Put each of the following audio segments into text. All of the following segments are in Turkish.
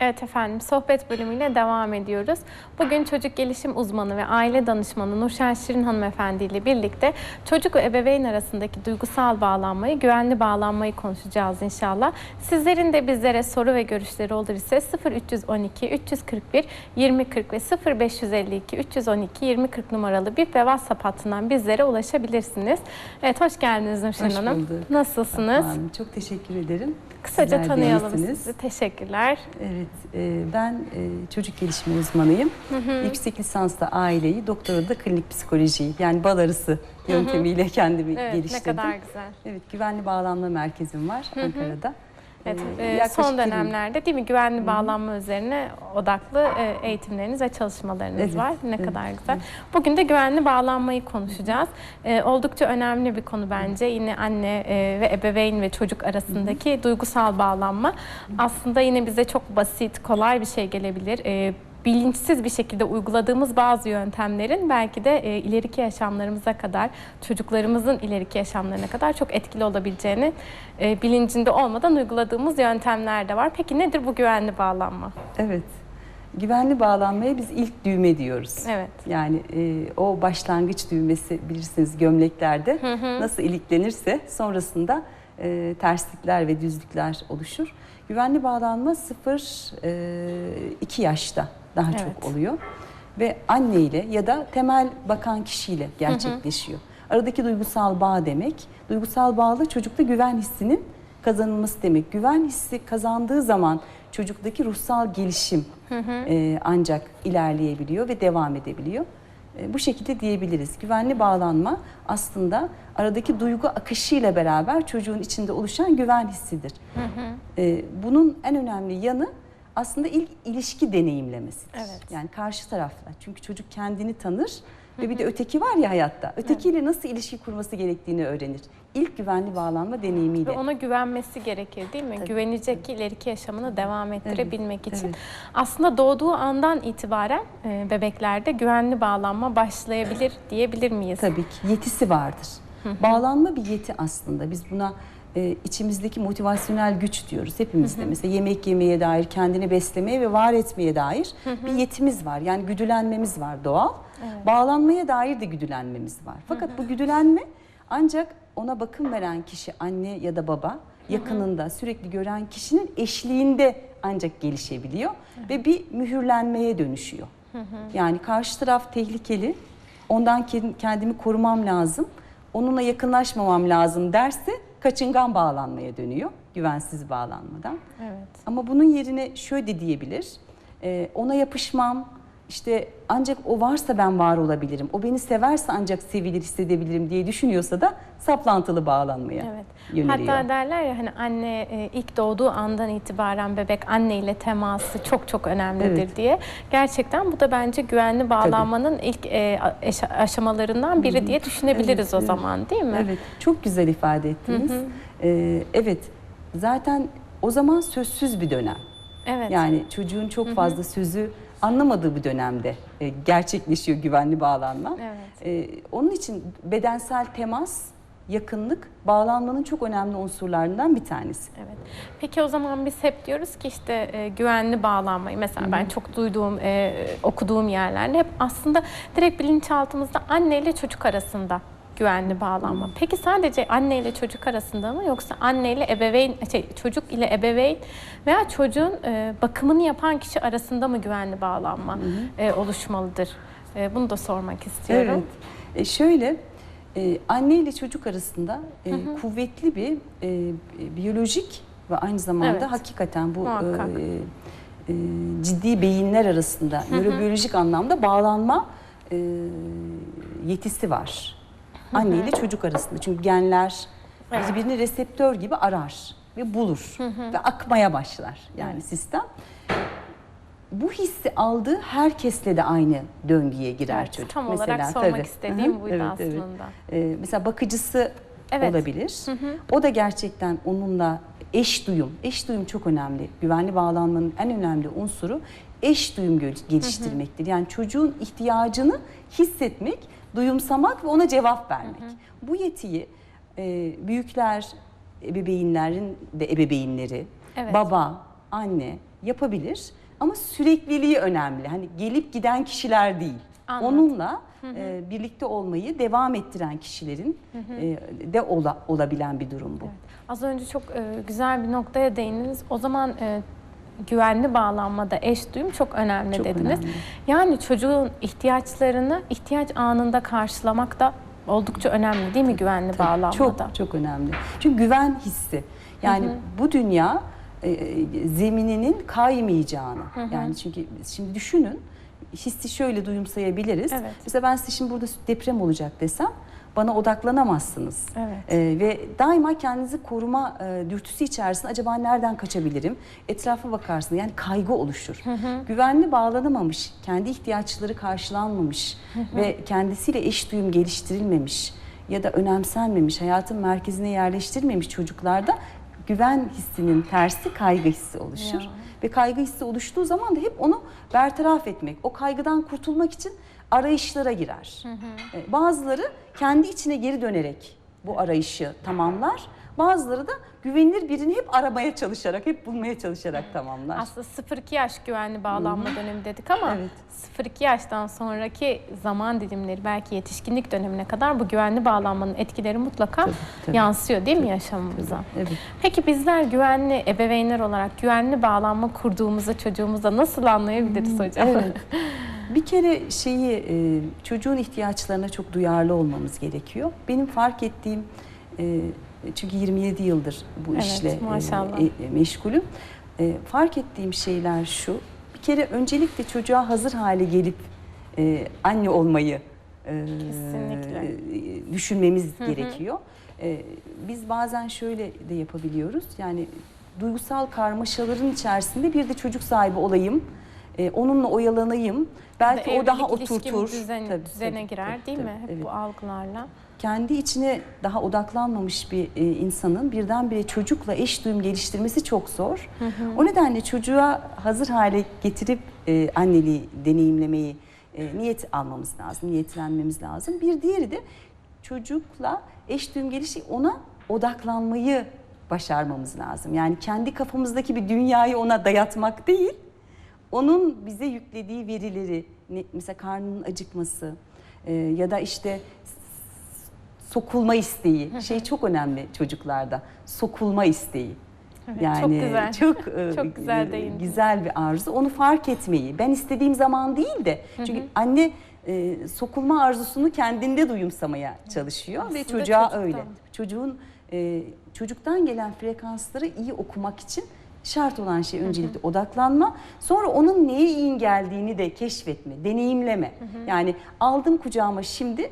Evet efendim, sohbet bölümüyle devam ediyoruz. Bugün çocuk gelişim uzmanı ve aile danışmanı Nurşen Şirin hanımefendi ile birlikte çocuk ve ebeveyn arasındaki duygusal bağlanmayı, güvenli bağlanmayı konuşacağız inşallah. Sizlerin de bizlere soru ve görüşleri olur ise 0312 341 2040 ve 0552 312 2040 numaralı bir ve WhatsApp hattından bizlere ulaşabilirsiniz. Evet, hoş geldiniz Nurşen Hoş Hanım. bulduk. Nasılsınız? Hanım, çok teşekkür ederim. Kısaca Sizler tanıyalım iyisiniz. sizi. Teşekkürler. Evet, e, ben e, çocuk gelişimi uzmanıyım. Yüksek lisansla aileyi, doktora da klinik psikolojiyi yani bal arısı yöntemiyle kendimi Evet, ne geliştirdim. kadar güzel. Evet, güvenli bağlanma merkezim var Ankara'da. Evet, Ee, e, son dönemlerde değil mi güvenli bağlanma üzerine odaklı e, eğitimleriniz ve çalışmalarınız Evet, var. Ne evet, kadar güzel. Bugün de güvenli bağlanmayı konuşacağız. E, oldukça önemli bir konu bence. Yine anne e, ve ebeveyn ve çocuk arasındaki duygusal bağlanma. Aslında yine bize çok basit, kolay bir şey gelebilir. E, bilinçsiz bir şekilde uyguladığımız bazı yöntemlerin belki de e, ileriki yaşamlarımıza kadar, çocuklarımızın ileriki yaşamlarına kadar çok etkili olabileceğini e, bilincinde olmadan uyguladığımız yöntemler de var. Peki nedir bu güvenli bağlanma? Evet, güvenli bağlanmaya biz ilk düğme diyoruz. Evet. Yani e, o başlangıç düğmesi bilirsiniz gömleklerde nasıl iliklenirse sonrasında e, terslikler ve düzlükler oluşur. Güvenli bağlanma 0-2 yaşta daha Evet. çok oluyor ve anne ile ya da temel bakan kişiyle gerçekleşiyor. Aradaki duygusal bağ demek, duygusal bağlı çocukta güven hissinin kazanılması demek. Güven hissi kazandığı zaman çocuktaki ruhsal gelişim e, ancak ilerleyebiliyor ve devam edebiliyor. E, bu şekilde diyebiliriz. Güvenli bağlanma aslında aradaki duygu akışıyla beraber çocuğun içinde oluşan güven hissidir. E, bunun en önemli yanı aslında ilk ilişki deneyimlemesidir. Evet. Yani karşı tarafla. Çünkü çocuk kendini tanır ve bir de öteki var ya hayatta. Ötekiyle nasıl ilişki kurması gerektiğini öğrenir. İlk güvenli bağlanma deneyimiyle. Ve ona güvenmesi gerekir değil mi? Güvenecek ki ileriki yaşamını devam ettirebilmek için. evet. Aslında doğduğu andan itibaren e, bebeklerde güvenli bağlanma başlayabilir diyebilir miyiz? Tabii ki yetisi vardır. Bağlanma bir yeti aslında. Biz buna e, içimizdeki motivasyonel güç diyoruz hepimizde. Mesela yemek yemeye dair, kendini beslemeye ve var etmeye dair bir yetimiz var. Yani güdülenmemiz var doğal. Bağlanmaya dair de güdülenmemiz var. Fakat bu güdülenme ancak ona bakım veren kişi anne ya da baba yakınında sürekli gören kişinin eşliğinde ancak gelişebiliyor ve bir mühürlenmeye dönüşüyor. Yani karşı taraf tehlikeli, ondan ke- kendimi korumam lazım, onunla yakınlaşmamam lazım derse kaçıngan bağlanmaya dönüyor, güvensiz bağlanmadan. Evet. Ama bunun yerine şöyle diyebilir, e, ona yapışmam, işte ancak o varsa ben var olabilirim, o beni severse ancak sevilir hissedebilirim diye düşünüyorsa da saplantılı bağlanmaya Evet. yöneliyor. Hatta derler ya hani anne e, ilk doğduğu andan itibaren bebek anne ile teması çok çok önemlidir Evet. diye. Gerçekten bu da bence güvenli bağlanmanın ilk e, aş- aşamalarından biri diye düşünebiliriz Evet, o zaman değil mi? Evet, çok güzel ifade ettiniz. Ee, evet, zaten o zaman sözsüz bir dönem. Evet. Yani çocuğun çok fazla sözü anlamadığı bir dönemde e, gerçekleşiyor güvenli bağlanma. Evet. E, onun için bedensel temas, yakınlık bağlanmanın çok önemli unsurlarından bir tanesi. Evet. Peki o zaman biz hep diyoruz ki işte e, güvenli bağlanmayı mesela ben çok duyduğum, e, okuduğum yerlerde hep aslında direkt bilinçaltımızda anne ile çocuk arasında güvenli bağlanma. Peki sadece anne ile çocuk arasında mı yoksa anne ile ebeveyn, şey, çocuk ile ebeveyn veya çocuğun e, bakımını yapan kişi arasında mı güvenli bağlanma e, oluşmalıdır? E, bunu da sormak istiyorum. Evet. E, şöyle e, anne ile çocuk arasında e, kuvvetli bir e, biyolojik ve aynı zamanda Evet. hakikaten bu Muhakkak. e, e, ciddi beyinler arasında nörobiyolojik anlamda bağlanma e, yetisi var. Anne ile çocuk arasında. Çünkü genler birbirini reseptör gibi arar ve bulur ve akmaya başlar yani sistem. Bu hissi aldığı herkesle de aynı döngüye girer Evet, çocuk. tam olarak sormak istediğim Hı hı, buydu evet, evet. aslında. Ee, mesela bakıcısı Evet. olabilir. O da gerçekten onunla eş duyum. Eş duyum çok önemli. Güvenli bağlanmanın en önemli unsuru eş duyum geliştirmektir. Yani çocuğun ihtiyacını hissetmek, duyumsamak ve ona cevap vermek. Bu yetiyi e, büyükler, ebeveynlerin de ebeveynleri, Evet. baba, anne yapabilir ama sürekliliği önemli. Hani gelip giden kişiler değil. Anladım. Onunla e, birlikte olmayı devam ettiren kişilerin e, de ola- olabilen bir durum bu. Az önce çok e, güzel bir noktaya değindiniz. O zaman e, güvenli bağlanmada eş duyum çok önemli Çok dediniz. önemli. Yani çocuğun ihtiyaçlarını ihtiyaç anında karşılamak da oldukça önemli değil mi güvenli Tabii, bağlanmada? Çok çok önemli. Çünkü güven hissi. Yani bu dünya e, zemininin kaymayacağını. Yani çünkü şimdi düşünün hissi şöyle duyumsayabiliriz. Evet. Mesela ben size şimdi burada deprem olacak desem bana odaklanamazsınız. Evet. E, ve daima kendinizi koruma e, dürtüsü içerisinde acaba nereden kaçabilirim? Etrafa bakarsın. Yani kaygı oluşur. Güvenli bağlanamamış, kendi ihtiyaçları karşılanmamış ve kendisiyle eş duyum geliştirilmemiş ya da önemsenmemiş, hayatın merkezine yerleştirilmemiş çocuklarda güven hissinin tersi kaygı hissi oluşur. Ya. Ve kaygı hissi oluştuğu zaman da hep onu bertaraf etmek, o kaygıdan kurtulmak için arayışlara girer. E, Bazıları kendi içine geri dönerek bu arayışı tamamlar. Bazıları da güvenilir birini hep aramaya çalışarak, hep bulmaya çalışarak tamamlar. Aslında 0-2 yaş güvenli bağlanma dönemi dedik ama Evet. 0-2 yaştan sonraki zaman dilimleri belki yetişkinlik dönemine kadar bu güvenli bağlanmanın etkileri mutlaka Tabii, tabii. yansıyor değil mi yaşamımıza? Evet. Peki bizler güvenli ebeveynler olarak güvenli bağlanma kurduğumuzu çocuğumuza nasıl anlayabiliriz hocam? Evet. Bir kere şeyi e, çocuğun ihtiyaçlarına çok duyarlı olmamız gerekiyor. Benim fark ettiğim e, çünkü 27 yıldır bu Evet, işle maşallah. e, meşgulüm. E, fark ettiğim şeyler şu. Bir kere öncelikle çocuğa hazır hale gelip e, anne olmayı e, Kesinlikle. düşünmemiz gerekiyor. E, biz bazen şöyle de yapabiliyoruz. Yani duygusal karmaşaların içerisinde bir de çocuk sahibi olayım. e, onunla oyalanayım. Belki o daha oturtur. Düzen, Tabii, düzene tabii, girer tabii, değil mi? tabii, Hep evet. bu algılarla. Kendi içine daha odaklanmamış bir e, insanın birdenbire çocukla eş duyum geliştirmesi çok zor. O nedenle çocuğa hazır hale getirip e, anneliği deneyimlemeyi e, niyet almamız lazım, niyetlenmemiz lazım. Bir diğeri de çocukla eş duyum gelişi ona odaklanmayı başarmamız lazım. Yani kendi kafamızdaki bir dünyayı ona dayatmak değil, onun bize yüklediği verileri, mesela karnının acıkması e, ya da işte sokulma isteği, şey çok önemli çocuklarda, sokulma isteği. Evet, çok güzel. çok, e, Çok güzel e, değindin. güzel bir arzu. Onu fark etmeyi. Ben istediğim zaman değil de çünkü anne e, sokulma arzusunu kendinde duyumsamaya çalışıyor ve Aslında çocuğa çocuktan. öyle. Çocuğun e, çocuktan gelen frekansları iyi okumak için şart olan şey öncelikle odaklanma. Sonra onun neye iyi geldiğini de keşfetme, deneyimleme. Yani aldım kucağıma şimdi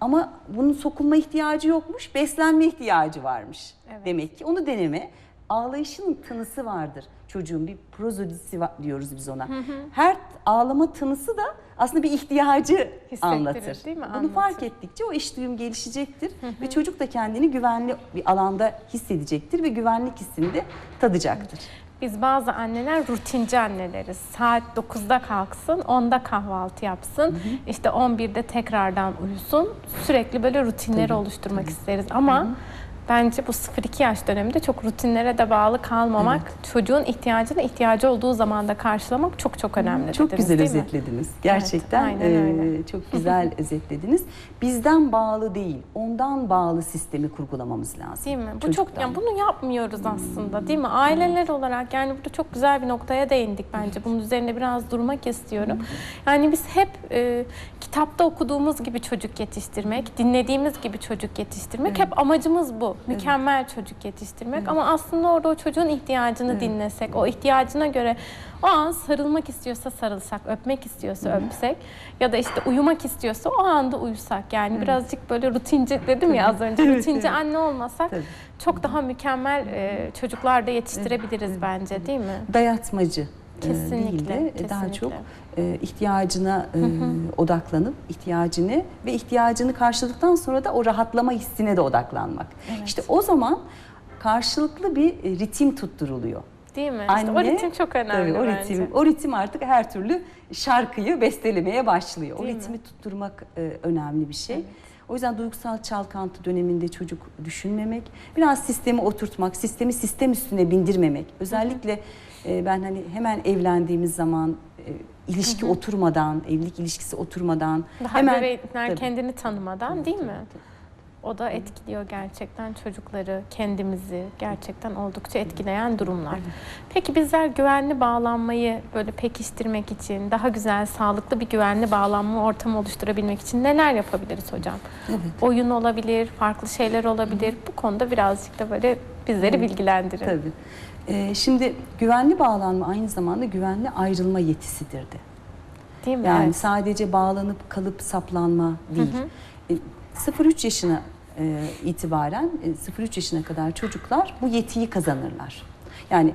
ama bunun sokulma ihtiyacı yokmuş, beslenme ihtiyacı varmış. Evet. Demek ki onu deneme. Ağlayışının tınısı vardır. Çocuğun bir prozodisi var diyoruz biz ona. Her ağlama tınısı da aslında bir ihtiyacı Hissettirir, anlatır. değil mi? Bunu Anlatır. fark ettikçe o iş duyum gelişecektir ve çocuk da kendini güvenli bir alanda hissedecektir ve güvenlik hissini de tadacaktır. Biz bazı anneler rutinci anneleriz. Saat 9'da kalksın, 10'da kahvaltı yapsın, işte 11'de tekrardan uyusun. Sürekli böyle rutinleri Tabii, oluşturmak isteriz. Ama bence bu 0-2 yaş döneminde çok rutinlere de bağlı kalmamak, çocuğun ihtiyacını ihtiyacı olduğu zamanda karşılamak çok çok önemli. Çok dediniz, güzel özetlediniz. Gerçekten aynen e, çok güzel özetlediniz. Bizden bağlı değil, ondan bağlı sistemi kurgulamamız lazım. Değil mi? Bu Çocuktan. çok yani bunu yapmıyoruz aslında değil mi? Aileler olarak yani burada çok güzel bir noktaya değindik bence. Bunun üzerine biraz durmak istiyorum. Yani biz hep e, kitapta okuduğumuz gibi çocuk yetiştirmek, dinlediğimiz gibi çocuk yetiştirmek hep amacımız bu. Mükemmel çocuk yetiştirmek ama aslında orada o çocuğun ihtiyacını dinlesek, o ihtiyacına göre o an sarılmak istiyorsa sarılsak, öpmek istiyorsa öpsek ya da işte uyumak istiyorsa o anda uyusak. Yani birazcık böyle rutinci dedim ya az önce. Evet, rutinci evet. anne olmasak Tabii. çok daha mükemmel e, çocuklar da yetiştirebiliriz bence değil mi? Dayatmacı Kesinlikle, değil de daha kesinlikle. çok e, ihtiyacına e, odaklanıp ihtiyacını ve ihtiyacını karşıladıktan sonra da o rahatlama hissine de odaklanmak. İşte o zaman karşılıklı bir e, ritim tutturuluyor. Değil mi? İşte o ritim çok önemli Tabii, o bence. ritim, o ritim artık her türlü şarkıyı bestelemeye başlıyor. Değil o mi? ritmi tutturmak e, önemli bir şey. O yüzden duygusal çalkantı döneminde çocuk düşünmemek, biraz sistemi oturtmak, sistemi sistem üstüne bindirmemek. Özellikle e, ben hani hemen evlendiğimiz zaman e, ilişki oturmadan, evlilik ilişkisi oturmadan Daha hemen bebeğler Tabii. kendini tanımadan değil mi? Tabii, O da etkiliyor gerçekten çocukları, kendimizi gerçekten oldukça etkileyen durumlar. Peki bizler güvenli bağlanmayı böyle pekiştirmek için, daha güzel, sağlıklı bir güvenli bağlanma ortamı oluşturabilmek için neler yapabiliriz hocam? Evet. Oyun olabilir, farklı şeyler olabilir. Bu konuda birazcık da böyle bizleri bilgilendirin. Tabii. Ee, şimdi güvenli bağlanma aynı zamanda güvenli ayrılma yetisidir de. Değil mi? Yani Evet. sadece bağlanıp kalıp saplanma değil. E, 0-3 yaşına e, itibaren e, 0-3 yaşına kadar çocuklar bu yetiyi kazanırlar. Yani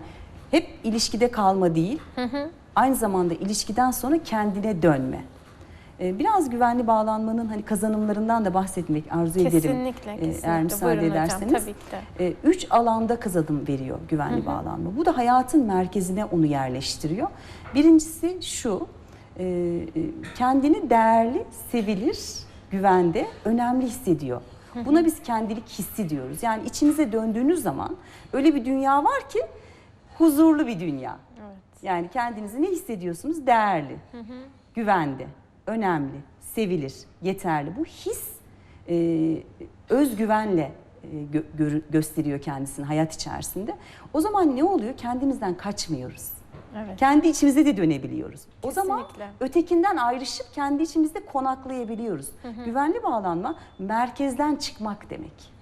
hep ilişkide kalma değil, aynı zamanda ilişkiden sonra kendine dönme. E, Biraz güvenli bağlanmanın hani kazanımlarından da bahsetmek arzu ederim. Kesinlikle, e, kesinlikle. Eğer müsaade Buyurun hocam, ederseniz. tabii ki de. E, Üç alanda kazanım veriyor güvenli bağlanma. Bu da hayatın merkezine onu yerleştiriyor. Birincisi şu, e, kendini değerli, sevilir, güvende, önemli hissediyor. Buna biz kendilik hissi diyoruz. Yani içinize döndüğünüz zaman öyle bir dünya var ki huzurlu bir dünya. Evet. Yani kendinizi ne hissediyorsunuz? Değerli, güvende, önemli, sevilir, yeterli. Bu his e, özgüvenle e, gö- görü- gösteriyor kendisini hayat içerisinde. O zaman ne oluyor? Kendimizden kaçmıyoruz. Evet. Kendi içimize de dönebiliyoruz. O zaman Kesinlikle. ötekinden ayrışıp kendi içimizde konaklayabiliyoruz. Güvenli bağlanma merkezden çıkmak demek.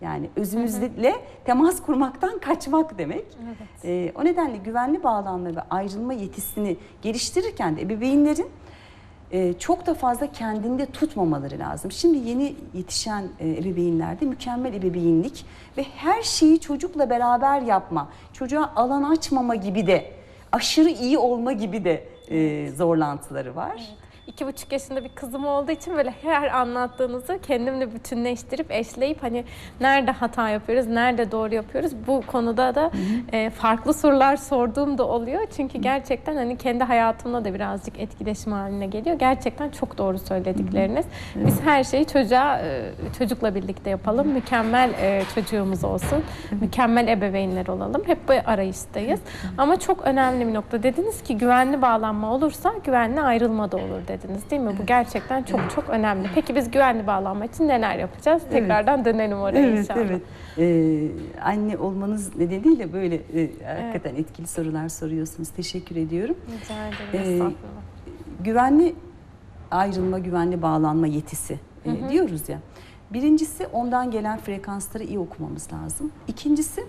Yani özümüzle temas kurmaktan kaçmak demek. Evet. Ee, o nedenle güvenli bağlanma ve ayrılma yetisini geliştirirken de ebeveynlerin e, çok da fazla kendinde tutmamaları lazım. Şimdi yeni yetişen e, ebeveynlerde mükemmel ebeveynlik ve her şeyi çocukla beraber yapma, çocuğa alan açmama gibi de aşırı iyi olma gibi de e, zorlantıları var. İki buçuk yaşında bir kızım olduğu için böyle her anlattığınızı kendimle bütünleştirip eşleyip hani nerede hata yapıyoruz, nerede doğru yapıyoruz bu konuda da e, farklı sorular sorduğum da oluyor. Çünkü gerçekten hani kendi hayatımla da birazcık etkileşim haline geliyor. Gerçekten çok doğru söyledikleriniz. Biz her şeyi çocuğa, e, çocukla birlikte yapalım. Mükemmel e, çocuğumuz olsun. Mükemmel ebeveynler olalım. Hep bu arayıştayız. Ama çok önemli bir nokta. Dediniz ki güvenli bağlanma olursa güvenli ayrılma da olur dediniz değil mi? Bu gerçekten çok çok önemli. Peki biz güvenli bağlanma için neler yapacağız? Tekrardan dönelim oraya Evet, inşallah. evet. Ee, anne olmanız nedeniyle böyle e, hakikaten etkili sorular soruyorsunuz. Teşekkür ediyorum. Rica ederim. Ee, güvenli ayrılma, güvenli bağlanma yetisi e, diyoruz ya. Birincisi ondan gelen frekansları iyi okumamız lazım. İkincisi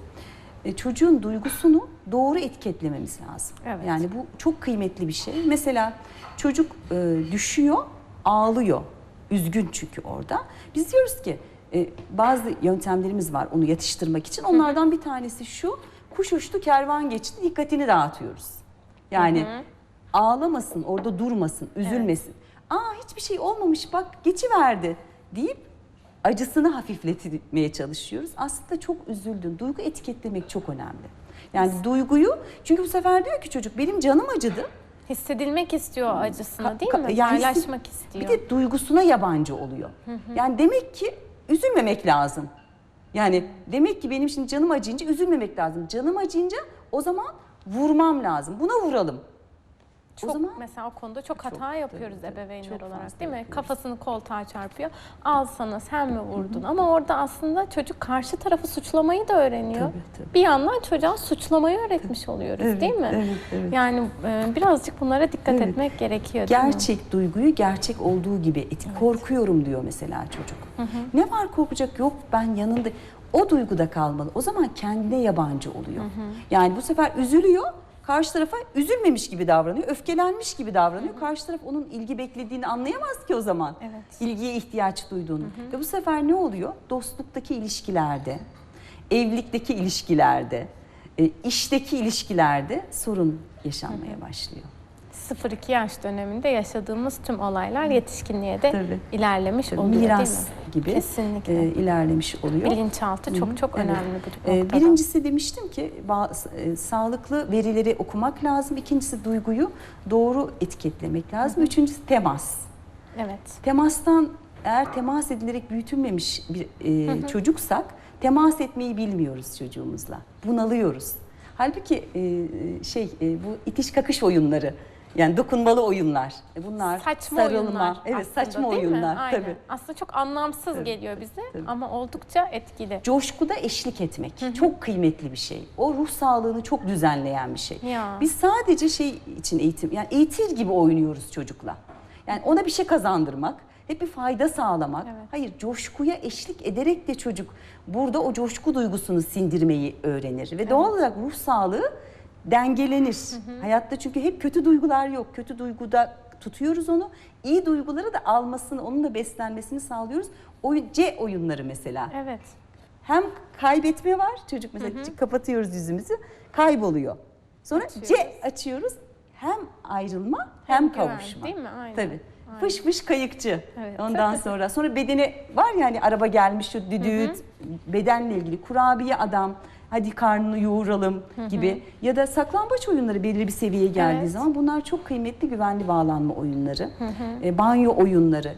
e, çocuğun duygusunu doğru etiketlememiz lazım. Evet. Yani bu çok kıymetli bir şey. Mesela çocuk e, düşüyor, ağlıyor. Üzgün çünkü orada. Biz diyoruz ki e, bazı yöntemlerimiz var onu yatıştırmak için. Onlardan bir tanesi şu. Kuş uçtu, kervan geçti. Dikkatini dağıtıyoruz. Yani ağlamasın, orada durmasın, üzülmesin. Aa hiçbir şey olmamış bak geçiverdi deyip acısını hafifletmeye çalışıyoruz. Aslında çok üzüldün. Duygu etiketlemek çok önemli. Yani duyguyu çünkü bu sefer diyor ki çocuk benim canım acıdı. Hissedilmek istiyor acısını değil mi? yani Paylaşmak istiyor. Bir de duygusuna yabancı oluyor. Yani demek ki üzülmemek lazım. Yani demek ki benim şimdi canım acıyınca üzülmemek lazım. Canım acıyınca o zaman vurmam lazım. Buna vuralım. Çok o zaman mesela o konuda çok hata tabii, yapıyoruz tabii. ebeveynler Çok olarak değil mi? yapıyoruz. Kafasını koltuğa çarpıyor. Al sana sen mi vurdun? Ama orada aslında çocuk karşı tarafı suçlamayı da öğreniyor. Tabii, tabii. Bir yandan çocuğa suçlamayı öğretmiş oluyoruz Evet, değil mi? evet, evet. Yani e, birazcık bunlara dikkat Evet. etmek gerekiyor değil mi? gerçek duyguyu gerçek olduğu gibi et. Korkuyorum diyor mesela çocuk. Ne var korkacak? Yok ben yanında. O duyguda kalmalı. O zaman kendine yabancı oluyor. Yani bu sefer üzülüyor. Karşı tarafa üzülmemiş gibi davranıyor, öfkelenmiş gibi davranıyor. Karşı taraf onun ilgi beklediğini anlayamaz ki o zaman. Evet. İlgiye ihtiyaç duyduğunu. Ve bu sefer ne oluyor? Dostluktaki ilişkilerde, evlilikteki ilişkilerde, e, işteki ilişkilerde sorun yaşanmaya başlıyor. 0-2 yaş döneminde yaşadığımız tüm olaylar yetişkinliğe de Tabii. ilerlemiş Tabii, oluyor miras değil mi? gibi Kesinlikle. e, ilerlemiş oluyor. Bilinçaltı çok çok Evet. önemli bu E, noktada. birincisi demiştim ki e, sağlıklı verileri okumak lazım. İkincisi duyguyu doğru etiketlemek lazım. Üçüncüsü temas. Evet. Temastan eğer temas edilerek büyütülmemiş bir e, çocuksak temas etmeyi bilmiyoruz çocuğumuzla. Bunalıyoruz. Halbuki e, şey e, bu itiş kakış oyunları yani dokunmalı oyunlar. E, Bunlar Saçma sarılma. oyunlar Evet aslında, saçma mi? oyunlar Aynen. tabii. Aslında çok anlamsız Tabii, geliyor bize tabii. ama oldukça etkili. Coşkuda eşlik etmek çok kıymetli bir şey. O ruh sağlığını çok düzenleyen bir şey. Ya. Biz sadece şey için eğitim, yani eğitir gibi oynuyoruz çocukla. Yani ona bir şey kazandırmak, hep bir fayda sağlamak. Evet. Hayır, coşkuya eşlik ederek de çocuk burada o coşku duygusunu sindirmeyi öğrenir. Ve doğal olarak ruh sağlığı dengelenir. Hayatta çünkü hep kötü duygular yok. Kötü duyguda tutuyoruz onu. İyi duyguları da almasını, onunla beslenmesini sağlıyoruz. Oyun, C oyunları mesela. Evet. Hem kaybetme var. Çocuk mesela kapatıyoruz yüzümüzü. Kayboluyor. Sonra Açıyoruz. C açıyoruz. Hem ayrılma hem, güven, kavuşma. değil mi? Aynen. Tabii. Fış fış kayıkçı. Evet. Ondan sonra sonra bedeni var ya hani araba gelmiş şu düdüğüt bedenle ilgili kurabiye adam hadi karnını yoğuralım gibi ya da saklambaç oyunları belirli bir seviyeye geldiği Evet. zaman bunlar çok kıymetli güvenli bağlanma oyunları. E, banyo oyunları.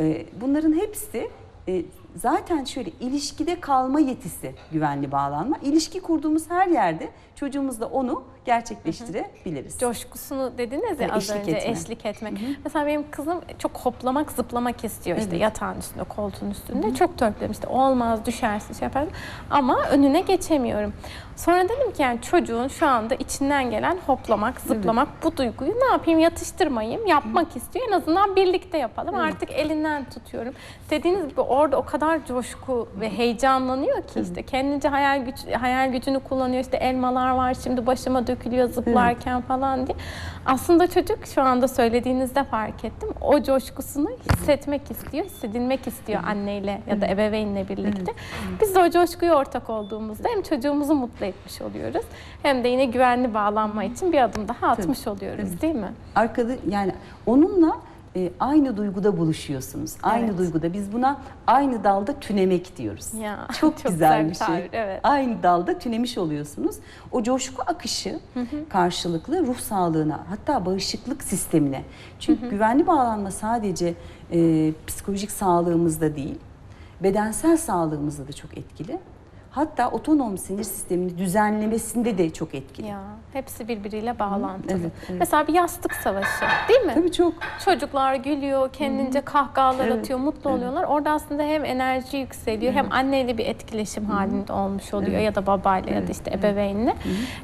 E, bunların hepsi e, zaten şöyle ilişkide kalma yetisi güvenli bağlanma. İlişki kurduğumuz her yerde çocuğumuzla onu gerçekleştirebiliriz. Coşkusunu dediniz ya Tabii, az önce etme. eşlik etmek. Mesela benim kızım çok hoplamak zıplamak istiyor işte Evet. yatağın üstünde koltuğun üstünde. Çok törpülerim işte olmaz düşersin şey yaparım. Ama önüne geçemiyorum. Sonra dedim ki yani çocuğun şu anda içinden gelen hoplamak, zıplamak bu duyguyu ne yapayım yatıştırmayayım, yapmak istiyor. En azından birlikte yapalım. Artık elinden tutuyorum. Dediğiniz gibi orada o kadar coşku ve heyecanlanıyor ki işte kendince hayal güç hayal gücünü kullanıyor. İşte elmalar var şimdi başıma dökülüyor zıplarken falan diye. Aslında çocuk şu anda söylediğinizde fark ettim. O coşkusunu hissetmek istiyor, hissedilmek istiyor anneyle ya da ebeveynle birlikte. Biz de o coşkuya ortak olduğumuzda hem çocuğumuzu mutlu etmiş oluyoruz hem de yine güvenli bağlanma için bir adım daha atmış oluyoruz değil mi? Arkada yani onunla e, aynı duyguda buluşuyorsunuz. Aynı Evet. duyguda. Biz buna aynı dalda tünemek diyoruz. Ya, çok, çok güzel bir şey. tabir, evet. Aynı dalda tünemiş oluyorsunuz. O coşku akışı karşılıklı ruh sağlığına hatta bağışıklık sistemine. Çünkü güvenli bağlanma sadece e, psikolojik sağlığımızda değil, bedensel sağlığımızda da çok etkili. Hatta otonom sinir sistemini düzenlemesinde de çok etkili. Ya hepsi birbiriyle bağlantılı. evet, evet. Mesela bir yastık savaşı değil mi? Tabii çok. Çocuklar gülüyor, kendince kahkahalar Evet, atıyor, mutlu oluyorlar. Orada aslında hem enerji yükseliyor, hem anneyle bir etkileşim halinde olmuş oluyor ya da babayla ya da işte ebeveynle.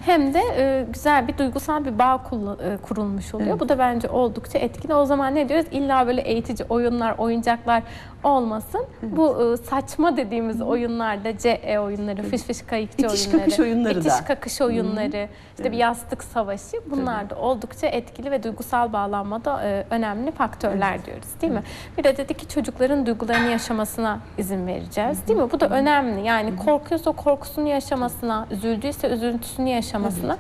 Hem de e, güzel bir duygusal bir bağ e, kurulmuş oluyor. Bu da bence oldukça etkili. O zaman ne diyoruz? İlla böyle eğitici oyunlar, oyuncaklar olmasın. Bu e, saçma dediğimiz oyunlarda CE oyunları, fış fış kayıkçı İtiş oyunları, kakış oyunları itiş da. kakış oyunları, işte bir yastık savaşı bunlar da oldukça etkili ve duygusal bağlanmada e, önemli faktörler diyoruz değil mi? Bir de dedik ki çocukların duygularını yaşamasına izin vereceğiz değil mi? Bu da önemli. Yani korkuyorsa korkusunu yaşamasına, üzüldüyse üzüntüsünü yaşamasına.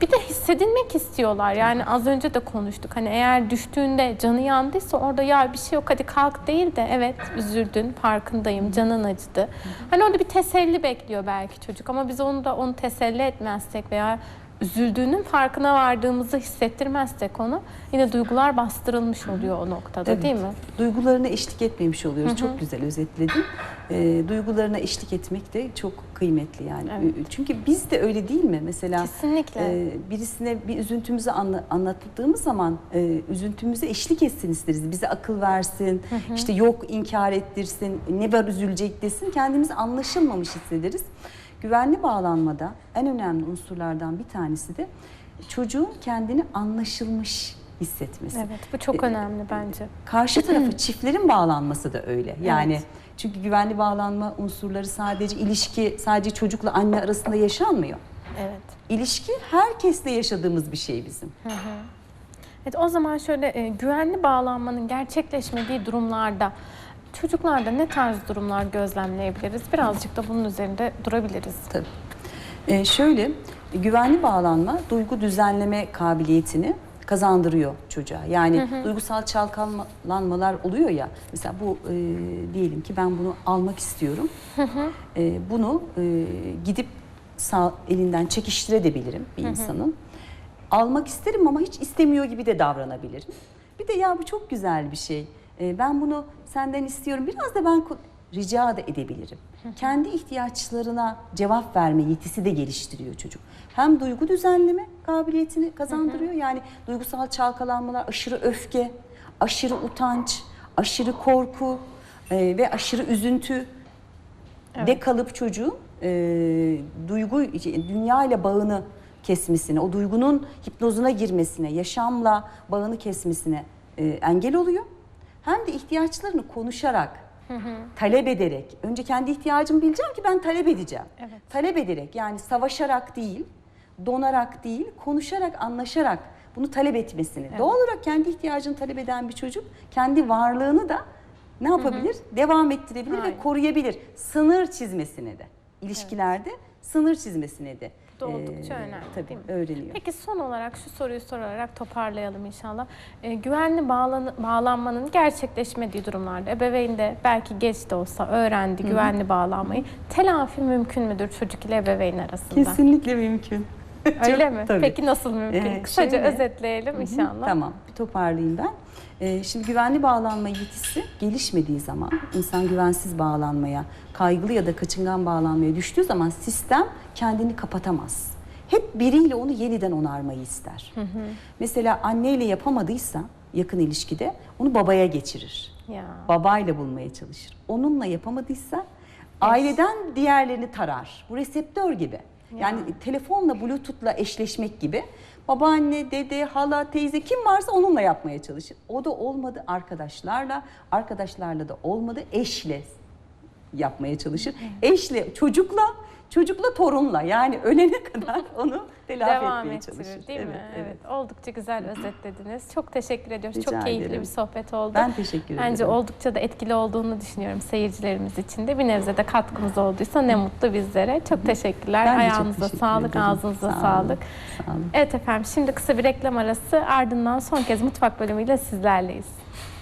Bir de hissedilmek istiyorlar. Yani az önce de konuştuk. Hani eğer düştüğünde canı yandıysa orada ya bir şey yok hadi kalk değil de evet üzüldün farkındayım canın acıdı. Hani orada bir teselli bekliyor belki çocuk ama biz onu da onu teselli etmezsek veya üzüldüğünün farkına vardığımızı hissettirmezsek onu yine duygular bastırılmış oluyor o noktada Evet. değil mi? Duygularına eşlik etmemiş oluyoruz. Çok güzel özetledin. Ee, duygularına eşlik etmek de çok kıymetli yani. Evet. Çünkü biz de öyle değil mi? Mesela Kesinlikle. e, birisine bir üzüntümüzü anla- anlattığımız zaman e, üzüntümüze eşlik etsin isteriz. Bize akıl versin, işte yok inkar ettirsin, ne var üzülecek desin. Kendimizi anlaşılmamış hissederiz. Güvenli bağlanmada en önemli unsurlardan bir tanesi de çocuğun kendini anlaşılmış hissetmesi. Evet bu çok önemli bence. Karşı tarafı çiftlerin bağlanması da öyle. Yani çünkü güvenli bağlanma unsurları sadece ilişki, sadece çocukla anne arasında yaşanmıyor. Evet. İlişki herkesle yaşadığımız bir şey bizim. Evet, o zaman şöyle e, güvenli bağlanmanın gerçekleşmediği durumlarda çocuklarda ne tarz durumlar gözlemleyebiliriz? Birazcık da bunun üzerinde durabiliriz. Tabii. Ee, şöyle güvenli bağlanma duygu düzenleme kabiliyetini kazandırıyor çocuğa. Yani duygusal çalkalanmalar oluyor ya. Mesela bu e, diyelim ki ben bunu almak istiyorum. E, bunu e, gidip sağ elinden çekiştirebilirim bir insanın. Almak isterim ama hiç istemiyor gibi de davranabilirim. Bir de ya bu çok güzel bir şey. E, ben bunu senden istiyorum. Biraz da ben rica da edebilirim. Kendi ihtiyaçlarına cevap verme yetisi de geliştiriyor çocuk. Hem duygu düzenleme kabiliyetini kazandırıyor. Yani duygusal çalkalanmalar, aşırı öfke, aşırı utanç, aşırı korku e, ve aşırı üzüntü de kalıp çocuğun e, duygu, dünya ile bağını kesmesine, o duygunun hipnozuna girmesine, yaşamla bağını kesmesine e, engel oluyor. Hem de ihtiyaçlarını konuşarak, talep ederek, önce kendi ihtiyacımı bileceğim ki ben talep edeceğim. Evet. Talep ederek yani savaşarak değil, donarak değil, konuşarak, anlaşarak bunu talep etmesini. Doğal olarak kendi ihtiyacını talep eden bir çocuk kendi varlığını da ne yapabilir? Devam ettirebilir Aynen. ve koruyabilir. Sınır çizmesine de, ilişkilerde sınır çizmesine de. Oldukça eee, önemli, Tabii değil mi? öğreniyor. Peki son olarak şu soruyu sorarak toparlayalım inşallah. Ee, güvenli bağlan bağlanmanın gerçekleşmediği durumlarda ebeveyn de belki geç de olsa öğrendi güvenli bağlanmayı. Telafi mümkün müdür çocuk ile ebeveyn arasında? Kesinlikle mümkün. Öyle Çok- mi? tabii. Peki nasıl mümkün? Ee, Kısaca şöyle- özetleyelim inşallah. Tamam, bir toparlayayım ben. Ee, şimdi güvenli bağlanma yetisi gelişmediği zaman, insan güvensiz bağlanmaya, kaygılı ya da kaçıngan bağlanmaya düştüğü zaman sistem kendini kapatamaz. Hep biriyle onu yeniden onarmayı ister. Mesela anneyle yapamadıysa yakın ilişkide onu babaya geçirir. Ya. Babayla bulmaya çalışır. Onunla yapamadıysa aileden diğerlerini tarar. Bu reseptör gibi. Yani telefonla, bluetooth'la eşleşmek gibi. Babaanne, dede, hala, teyze kim varsa onunla yapmaya çalışır. O da olmadı arkadaşlarla, arkadaşlarla da olmadı eşle yapmaya çalışır. Eşle, çocukla, çocukla torunla yani ölene kadar onu telafi Devam etmeye ettirir çalışır. değil mi? Evet, Oldukça güzel özetlediniz. Çok teşekkür ediyoruz. Rica Çok keyifli ederim. bir sohbet oldu. Ben teşekkür ederim. Bence oldukça da etkili olduğunu düşünüyorum seyircilerimiz için de. Bir nebze de katkımız olduysa ne mutlu bizlere. Çok teşekkürler. Ben Ayağınıza teşekkür sağlık, ederim. ağzınıza Sağ sağlık. Sağ olun. Evet efendim şimdi kısa bir reklam arası ardından son kez mutfak bölümüyle sizlerleyiz.